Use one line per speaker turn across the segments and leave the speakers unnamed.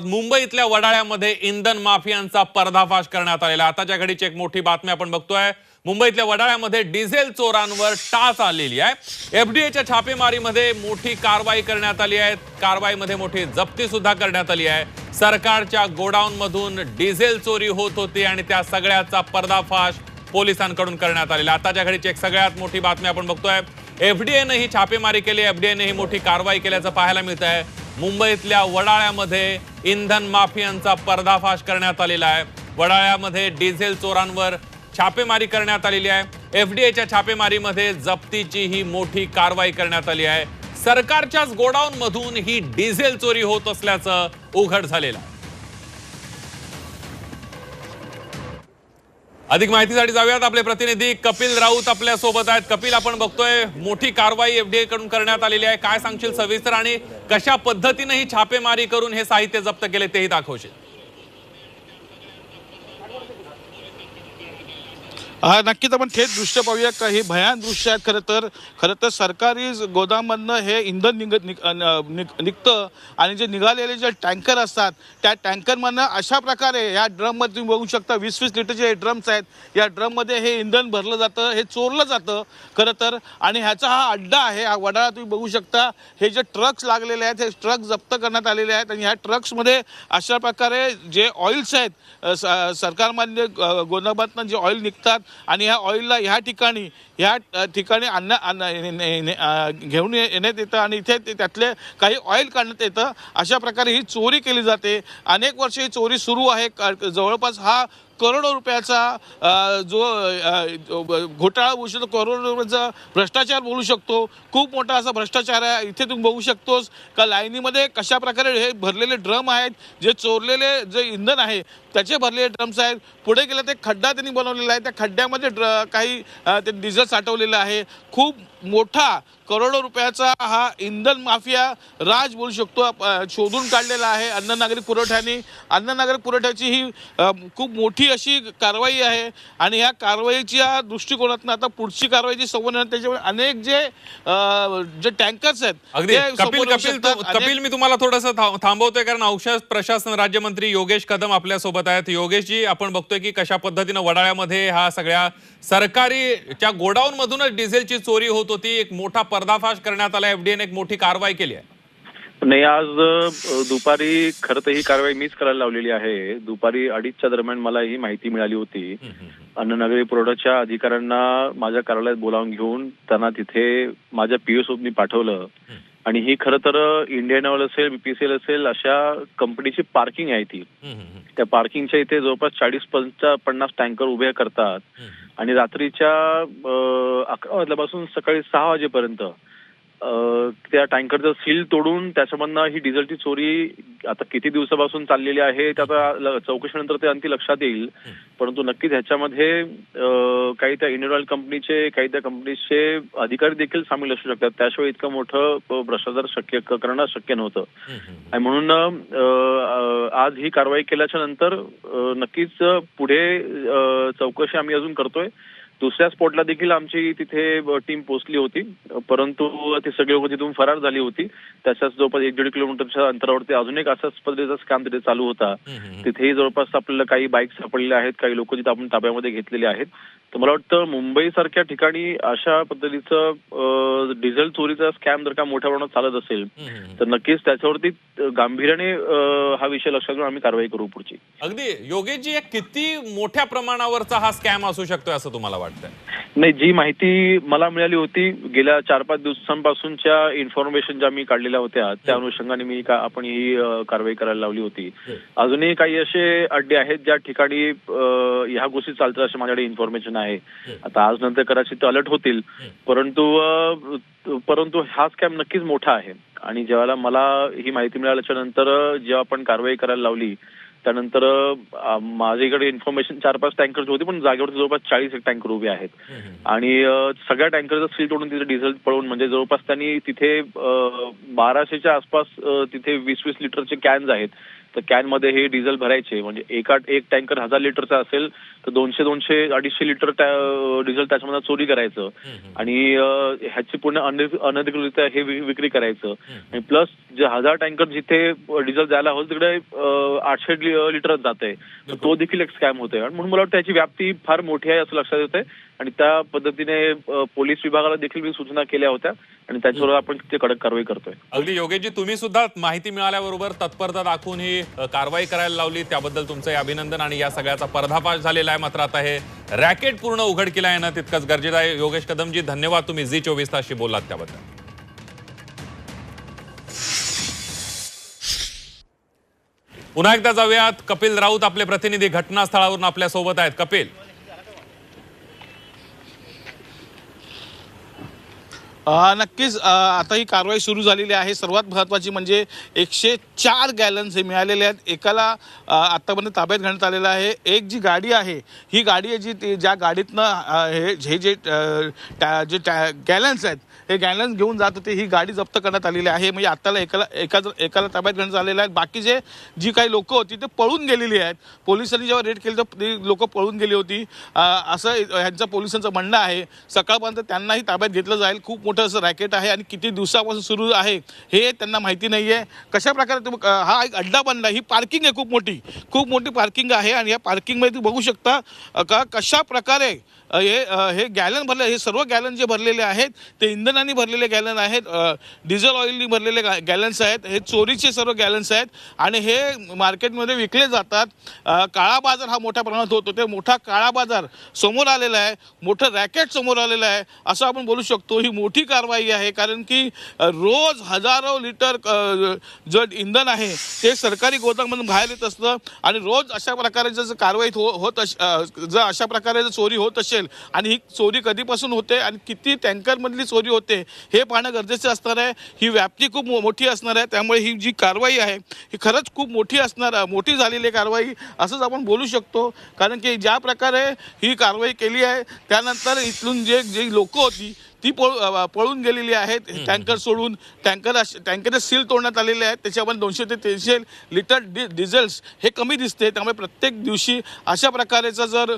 मुंबईतल्या वडाळ्यामध्ये इंधन माफियांचा पर्दाफाश करण्यात आलेला आताच्या घडीची एक मोठी बातमी आपण बघतोय. मुंबईतल्या वडाळ्यामध्ये डिझेल चोरांवर टाच आलेली आहे. एफडीएच्या छापेमारीमध्ये मोठी कारवाई करण्यात आली आहे. कारवाईमध्ये मोठी जप्ती सुद्धा करण्यात आली आहे. सरकारच्या गोडाऊन मधून डिझेल चोरी होत होती आणि त्या सगळ्याचा पर्दाफाश पोलिसांकडून करण्यात आलेला आहे. आताच्या घडीची एक सगळ्यात मोठी बातमी आपण बघतोय. एफडीएनं ही छापेमारी केली एफडीएने ही मोठी कारवाई केल्याचं पाहायला मिळत आहे मुंबईतल्या वडाळ्यामध्ये इंधन माफियांचा पर्दाफाश करण्यात आलेला आहे. वडाळ्यामध्ये डिझेल चोरांवर छापेमारी करण्यात आलेली आहे. एफडीएच्या छापेमारीमध्ये जप्तीची ही मोठी कारवाई करण्यात आली आहे. सरकारच्याच गोडाऊनमधून ही डिझेल चोरी होत असल्याचं उघड झालेलं आहे. अधिक माहितीसाठी जाऊयात आपले प्रतिनिधी. कपिल राऊत आपल्यासोबत आहेत. कपिल आपण बघतोय मोठी कारवाई एफडीए कडून करण्यात आलेली आहे. काय सांगशील सविस्तर आणि कशा पद्धतीने ही छापेमारी करून हे साहित्य जप्त केले तेही दाखवशील.
नक्कीच आपण थेट दृश्य पाहूया. का हे भयान दृश्य आहेत खरं तर. खरं तर सरकारी गोदाममधनं हे इंधन निघ निघ- निघतं आणि जे निघालेले जे टँकर असतात त्या टँकरमधनं अशा प्रकारे ह्या ड्रममध्ये तुम्ही बघू शकता वीस वीस लिटरचे हे ड्रम्स आहेत या ड्रममध्ये हे इंधन भरलं जातं हे चोरलं जातं खरं तर. आणि ह्याचा हा अड्डा आहे हा वडाळा तुम्ही बघू शकता. हे जे ट्रक्स लागलेले आहेत हे ट्रक जप्त करण्यात आलेले आहेत आणि ह्या ट्रक्समध्ये अशा प्रकारे जे ऑइल्स आहेत स- सरकारमधले गोदामातनं जे ऑइल निघतात आणि ह्या ऑइलला ह्या ठिकाणी ह्या ठिकाणी आणण्या घेऊन येण्यात येतं आणि इथे ते- त्यातले काही ऑइल काढण्यात येतं. अशा प्रकारे ही चोरी केली जाते. अनेक वर्ष ही चोरी सुरू आहे. जवळपास हा करोडो रुपयाचा जो घोटाळा बोलू शकतो करोडो रुपयाचा भ्रष्टाचार बोलू शकतो. खूप मोठा असा भ्रष्टाचार आहे इथे तुम्ही बघू शकतोस का लाईनीमध्ये कशा प्रकारे हे भरलेले ड्रम आहेत जे चोरलेले जे इंधन आहे त्याचे भरलेले ड्रम्स आहेत. पुढे गेलं ते खड्डा त्यांनी बनवलेला आहे. त्या खड्ड्यामध्ये ड्र काही ते डिझेल साठवलेलं आहे. खूप मोठा करोडो रुपयाचा हा इंधन माफिया राज बोलू शकतो शोधून काढलेला आहे अन्न नागरी पुरवठ्याने. अन्न नागरी पुरवठ्याची ही खूप मोठी अशी कारवाई आहे आणि ह्या कारवाईच्या दृष्टिकोनातून आता पुढची कारवाई जी समोर येणार त्याच्यामुळे अनेक जे जे टँकर्स आहेत
अगदी. कपिल कपिल कपिल मी तुम्हाला थोडस थांबवतोय कारण औषध प्रशासन राज्यमंत्री योगेश कदम आपल्यासोबत आहेत. योगेशजी आपण बघतोय की कशा पद्धतीनं वडाळ्यामध्ये हा सगळ्या सरकारीच्या गोडाऊन मधूनच डिझेलची चोरी होत होती एक मोठा पर्दाफाश करण्यात आला. एफडीएने एक मोठी कारवाई केली आहे.
नाही आज दुपारी खरं तर ही कारवाई मीच करायला लावलेली आहे. दुपारी अडीचच्या दरम्यान मला ही माहिती मिळाली होती. अन्न नागरी पुरवठ्याच्या अधिकाऱ्यांना माझ्या कार्यालयात बोलावून घेऊन त्यांना तिथे माझ्या पीओ मी पाठवलं. आणि ही खरं तर इंडियन ऑइल असेल बीपीसीएल असेल अशा कंपनीची पार्किंग आहे ती. त्या पार्किंगच्या इथे जवळपास चाळीस पंचा पन्नास टँकर उभे करतात. आणि रात्रीच्या अकरा वाजल्यापासून सकाळी सहा वाजेपर्यंत त्या टँकरचं सील तोडून त्याच्यामधनं ही डिझेलची चोरी आता किती दिवसापासून चाललेली आहे ते आता ल- चौकशीनंतर ते आणखी लक्षात येईल. परंतु नक्कीच ह्याच्यामध्ये काही त्या इंडियन ऑइल कंपनीचे काही त्या कंपनीचे अधिकारी देखील सामील असू शकतात. त्याशिवाय इतकं मोठं भ्रष्टाचार शक्य करणं शक्य नव्हतं. आणि म्हणून आज ही कारवाई केल्याच्यानंतर नक्कीच पुढे चौकशी आम्ही अजून करतोय. दुसऱ्या स्पॉटला देखील आमची तिथे टीम पोहोचली होती. परंतु ती सगळी लोक तिथून फरार झाली होती. त्याच्याच जवळपास एक दीड किलोमीटरच्या अंतरावरती अजून एक असाच पद्धतीचा स्कॅम तिथे चालू होता. तिथेही जवळपास आपल्याला काही बाईक सापडलेल्या आहेत. काही लोक तिथे आपण ताब्यामध्ये घेतलेले आहेत. तर मला वाटतं मुंबई सारख्या ठिकाणी अशा पद्धतीचं डिझेल चोरीचा स्कॅम जर का मोठ्या प्रमाणात चालत असेल तर नक्कीच त्याच्यावरती गांभीर्याने हा विषय लक्षात घेऊन आम्ही कारवाई करू पुढची.
अगदी. योगेशजी किती मोठ्या प्रमाणावरचा हा स्कॅम असू शकतोय असं तुम्हाला वाटतंय?
नाही जी माहिती मला मिळाली होती गेल्या चार पाच दिवसांपासूनच्या इन्फॉर्मेशन ज्या मी काढलेल्या होत्या त्या अनुषंगाने मी का आपण ही कारवाई करायला लावली होती. अजूनही काही असे अड्डे आहेत ज्या ठिकाणी ह्या गोष्टी चालतात असे माझ्याकडे इन्फॉर्मेशन आहे आता आज नंतर कदाचित अलर्ट होतील. परंतु परंतु हा स्कॅम नक्कीच मोठा आहे. आणि ज्यावेळेला मला ही माहिती मिळाल्याच्या नंतर जेव्हा आपण कारवाई करायला लावली त्यानंतर माझ्याकडे इन्फॉर्मेशन चार पाच टँकर होती पण जागेवरती जवळपास चाळीस एक टँकर उभे आहेत. आणि सगळ्या टँकरचं सील तोडून तिथे डिझेल पळवून म्हणजे जवळपास त्यांनी तिथे बाराशेच्या आसपास तिथे वीस वीस लिटरचे कॅन्स आहेत. तर कॅनमध्ये हे डिझेल भरायचे. म्हणजे एका एक टँकर हजार लिटरचा असेल तर दोनशे दोनशे अडीचशे लिटर डिझेल त्याच्यामध्ये चोरी करायचं. आणि ह्याची पूर्ण अनधि- अनधिकृतरित्या हे विक्री करायचं. आणि प्लस जे हजार टँकर जिथे डिझेल जायला होतं तिकडे आठशे लि- लिटरच जात तो देखील एक स्कॅम होतोय. आणि म्हणून मला वाटतं त्याची व्याप्ती फार मोठी आहे असं लक्षात येतंय. आणि त्या पद्धतीने पोलीस विभागाला देखील मी सूचना केल्या होत्या आणि त्याच्यावर आपण ते कडक कारवाई करतोय.
अगदी योगेशजी तुम्ही सुद्धा माहिती मिळाल्याबरोबर तत्परता दाखवून ही कारवाई करायला लावली. त्याबद्दल तुमचं अभिनंदन आणि या सगळ्याचा पर्दाफाश झालेला आहे. मात्र आता हे रॅकेट पूर्ण उघडकीला ना तितकंच गरजेचं आहे. योगेश कदमजी धन्यवाद. तुम्ही झी चोवीस तासशी बोललात त्याबद्दल. पुन्हा एकदा जाऊयात. कपिल राऊत आपले प्रतिनिधी घटनास्थळावरून आपल्यासोबत आहेत. कपिल.
नक्कीच आता ही कारवाई सुरू झालेली आहे. सर्वात महत्त्वाची म्हणजे एकशे चार गॅलन्स हे मिळालेले आहेत. एकाला आत्तापर्यंत ताब्यात घेण्यात आलेलं आहे. एक जी गाडी आहे ही गाडी आहे जी ती- ज्या गाडीतनं हे हे जे टॅ- जे गॅलन्स आहेत हे गॅलन्स घेऊन जात होते ही गाडी जप्त करण्यात आलेली आहे. म्हणजे आत्ताला एकाला एका एकाला ताब्यात घेण्यात आलेलं आहे. बाकी जे जी काही लोकं होती ते पळून गेलेली आहेत. पोलिसांनी जेव्हा रेड केली तर ती लोकं पळून गेली होती. असं ह्यांचं पोलिसांचं म्हणणं आहे. सकाळपर्यंत त्यांनाही ताब्यात घेतलं जाईल. खूप मोठं असं रॅकेट आहे आणि किती दिवसापासून सुरू आहे हे त्यांना माहिती नाही आहे कशा प्रकारे तुम्ही हा एक अड्डा बनला. ही पार्किंग आहे खूप मोठी. खूप मोठी पार्किंग आहे आणि या पार्किंगमध्ये तुम्ही बघू शकता का कशा प्रकारे हे हे गॅलन भरले हे सर्व गॅलन जे भरलेले आहेत ते इंधनाने भरलेले गॅलन आहेत डिझेल ऑइलनी भरलेले गॅ गॅलन्स आहेत हे चोरीचे सर्व गॅलन्स आहेत आणि हे मार्केटमध्ये विकले जातात. काळा बाजार हा मोठ्या प्रमाणात होतो. ते मोठा काळा बाजार समोर आलेला आहे मोठं रॅकेट समोर आलेलं आहे. असं आपण बोलू शकतो ही मोठी कारवाई आहे. कारण की रोज हजारो लिटर अ, जे इंधन आहे ते सरकारी गोदाममधून बाहेर येत असतं आणि रोज अशा प्रकारे जर कारवाई हो होत अश- जर अशा प्रकारे जर चोरी होत असेल आणि ही चोरी कधीपासून होते आणि किती टँकरमधली चोरी होते हे पाहणं गरजेचं असणार आहे. ही व्याप्ती खूप मो- मोठी असणार आहे. त्यामुळे ही जी कारवाई आहे ही खरंच खूप मोठी असणार मोठी झालेली कारवाई असंच आपण बोलू शकतो. कारण की ज्या प्रकारे ही कारवाई केली आहे त्यानंतर इथून जे जी लोकं होती ती पळ पळून गेलेली आहेत. टँकर सोडून टँकर टँकरचे सील तोडण्यात आलेले आहेत. त्याच्यामध्ये दोनशे ते तीनशे लिटर डि डिझेल्स हे कमी दिसते. त्यामुळे प्रत्येक दिवशी अशा प्रकारचा जर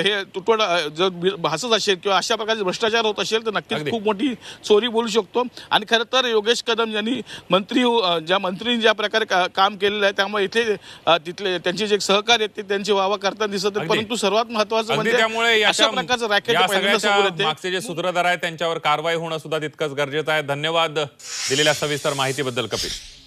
हे तुटवडा जर भासत असेल किंवा अशा प्रकारचे भ्रष्टाचार होत असेल तर नक्कीच. खूप मोठी चोरी बोलू शकतो. आणि खरं तर योगेश कदम यांनी मंत्री हो- ज्या मंत्रीने ज्या प्रकारे का- काम केलेलं आहे त्यामुळे इथे तिथले त्यांचे जे सहकारी आहेत ते त्यांची वावा करताना दिसत. परंतु सर्वात महत्वाचं म्हणजे
त्यामुळे
अशा प्रकारचं रॅकेट
मागचे जे सूत्रधार आहे त्यांच्यावर कारवाई होणं सुद्धा तितकंच गरजेचं आहे. धन्यवाद दिलेल्या सविस्तर माहितीबद्दल कपिल.